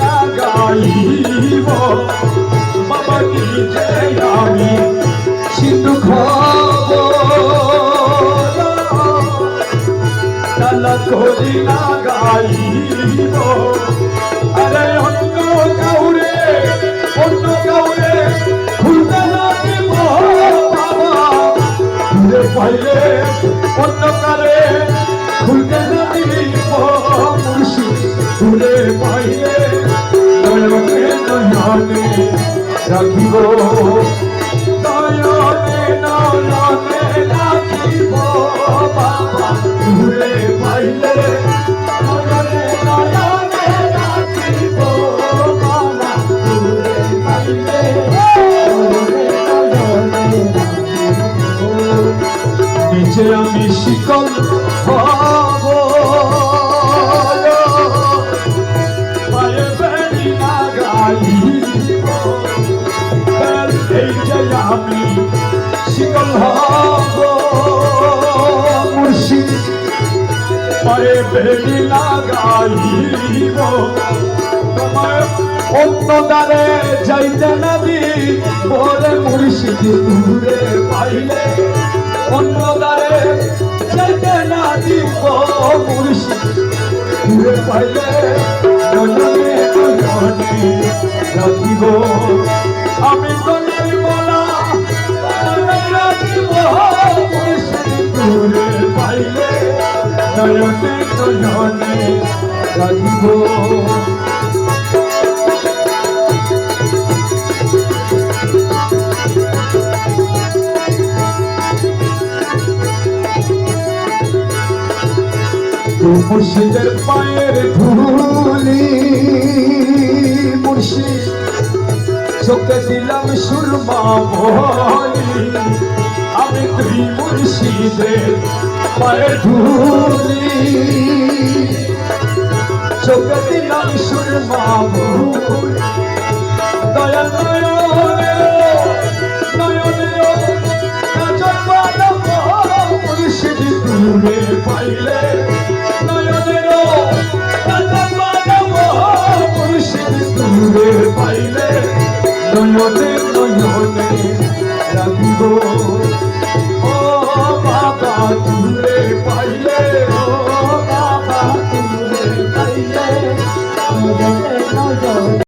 লাগাইব বাবা কি আমি সিন্ধু খাব করি লাগাইব আরে অন্য কাউরে অন্য কাউরে অন্য নয়নে রাখিব। নয়নে নয়নে রাখিব। বাবা খুলে পাইলে নয়নে নয়নে রাখিব বাবা খুলে পাইলে নয়নে নয়নে নিচে আমি শিকল মুর্শিদ পায়ে বেড়ি লাগাইব। তোমার অন্য দ্বারে যাইতে নদী বলে মুর্শিদ দূরে পাইলে অন্য দ্বারে যাইতে না দিব মুর্শিদ দূরে পাইলে নয়নে রাখিব। আমি তো নয়নে নয়নে রাখিব মুর্শিদের পায়ের ধুলি মুর্শিদ চোখে দিলাম সুরমা বলি আমি তুই মুর্শিদের দিলাম সুরমা বলি দয়া নয়নে নয়নে কাজল দূরে পাইলে। নয়নের দূরে পাইলে। Amen.